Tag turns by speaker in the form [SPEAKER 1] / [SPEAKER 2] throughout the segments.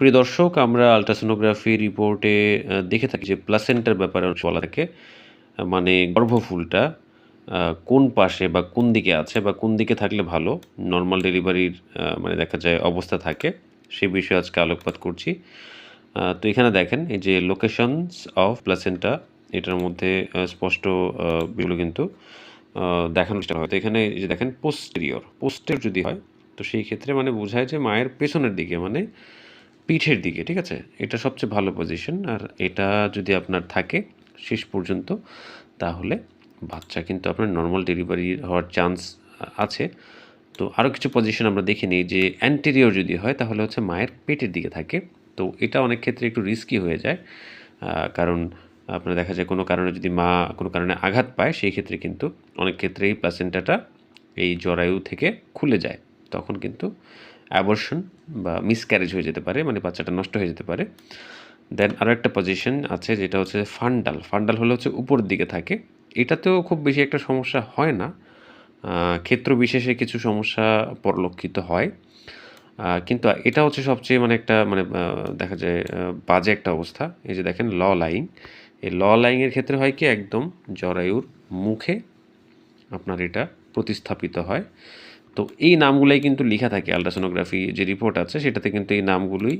[SPEAKER 1] প্রিয় দর্শক আমরা আলট্রাসোনোগ্রাফি রিপোর্টে দেখে থাকি যে প্লাসেন্টার ব্যাপারে বলা থাকে মানে গর্ভফুলটা কোন পাশে বা কোন দিকে আছে বা কোন দিকে থাকলে ভালো নর্মাল ডেলিভারির মানে দেখা যায় অবস্থা থাকে সেই বিষয়ে আজকে আলোকপাত করছি। তো এখানে দেখেন এই যে লোকেশনস অফ প্লাসেন্টা এটার মধ্যে স্পষ্ট বিগুলো কিন্তু আহ, দেখানোর চেষ্টা হয়। তো এখানে এই যে দেখেন পোস্টেরিয়র পোস্টের যদি হয় তো সেই ক্ষেত্রে মানে বোঝায় যে মায়ের পেছনের দিকে মানে পিঠের দিকে, ঠিক আছে? এটা সবচেয়ে ভালো পজিশন আর এটা যদি আপনার থাকে শেষ পর্যন্ত, তাহলে বাচ্চা কিন্তু আপনার নর্মাল ডেলিভারি হওয়ার চান্স আছে। তো আরও কিছু পজিশন আমরা দেখে নিই যে অ্যান্টেরিয়র যদি হয়, তাহলে হচ্ছে মায়ের পেটের দিকে থাকে। তো এটা অনেক ক্ষেত্রে একটু রিস্কি হয়ে যায় কারণ আপনার দেখা যায় কোনো কারণে যদি মা কোনো কারণে আঘাত পায়, সেই ক্ষেত্রে কিন্তু অনেক ক্ষেত্রেই প্লাসেন্টাটা এই জরায়ু থেকে খুলে যায়। তখন কিন্তু অ্যাবর্শন বা মিসক্যারেজ হয়ে যেতে পারে মানে বাচ্চাটা নষ্ট হয়ে যেতে পারে। দেন আরও একটা পজিশন আছে যেটা হচ্ছে ফান্ডাল ফান্ডাল হলে হচ্ছে উপরের দিকে থাকে। এটাতেও খুব বেশি একটা সমস্যা হয় না। ক্ষেত্র বিশেষে কিছু সমস্যা পরিলক্ষিত হয়। কিন্তু এটা হচ্ছে সবচেয়ে মানে একটা মানে দেখা যায় বাজে একটা অবস্থা। এই যে দেখেন, ল লাইন। এই ল লাইনের ক্ষেত্রে হয় কি, একদম জরায়ুর মুখে আপনার এটা প্রতিস্থাপিত হয়। তো এই নামগুলোই কিন্তু লেখা থাকে আলট্রাসোনোগ্রাফি যে রিপোর্ট আছে, সেটাতে কিন্তু এই নামগুলোই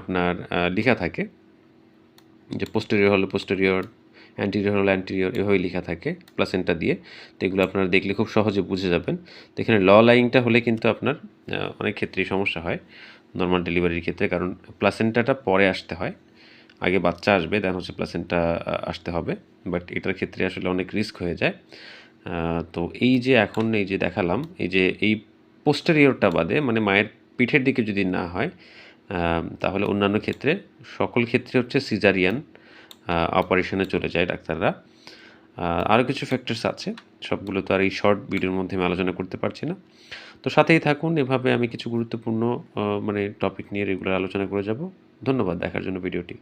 [SPEAKER 1] আপনার লেখা থাকে। যে পোস্টেরিয়র হলে পোস্টেরিয়র অ্যান্টিরিয়র হলে অ্যান্টিরিয়র এভাবেই লেখা থাকে প্লাসেন্টা দিয়ে। তো এগুলো আপনারা দেখলে খুব সহজে বুঝে যাবেন। তো এখানে ল লাইংটা হলে কিন্তু আপনার অনেক ক্ষেত্রেই সমস্যা হয় নর্মাল ডেলিভারির ক্ষেত্রে। কারণ প্লাসেন্টাটা পরে আসতে হয়, আগে বাচ্চা আসবে দেন হচ্ছে প্লাসেন্টা আসতে হবে। বাট এটার ক্ষেত্রে আসলে অনেক রিস্ক হয়ে যায়। তো এই যে এখন এই যে দেখালাম, এই যে এই পোস্টেরিয়রটা বাদে মানে মায়ের পিঠের দিকে যদি না হয় তাহলে অন্যান্য ক্ষেত্রে, সকল ক্ষেত্রে হচ্ছে সিজারিয়ান অপারেশনে চলে যায় ডাক্তাররা। আরও কিছু ফ্যাক্টরস আছে, সবগুলো তো আর এই শর্ট ভিডিওর মধ্যে আমি আলোচনা করতে পারছি না। তো সাথেই থাকুন, এভাবে আমি কিছু গুরুত্বপূর্ণ মানে টপিক নিয়ে রেগুলার আলোচনা করে যাব। ধন্যবাদ দেখার জন্য ভিডিওটি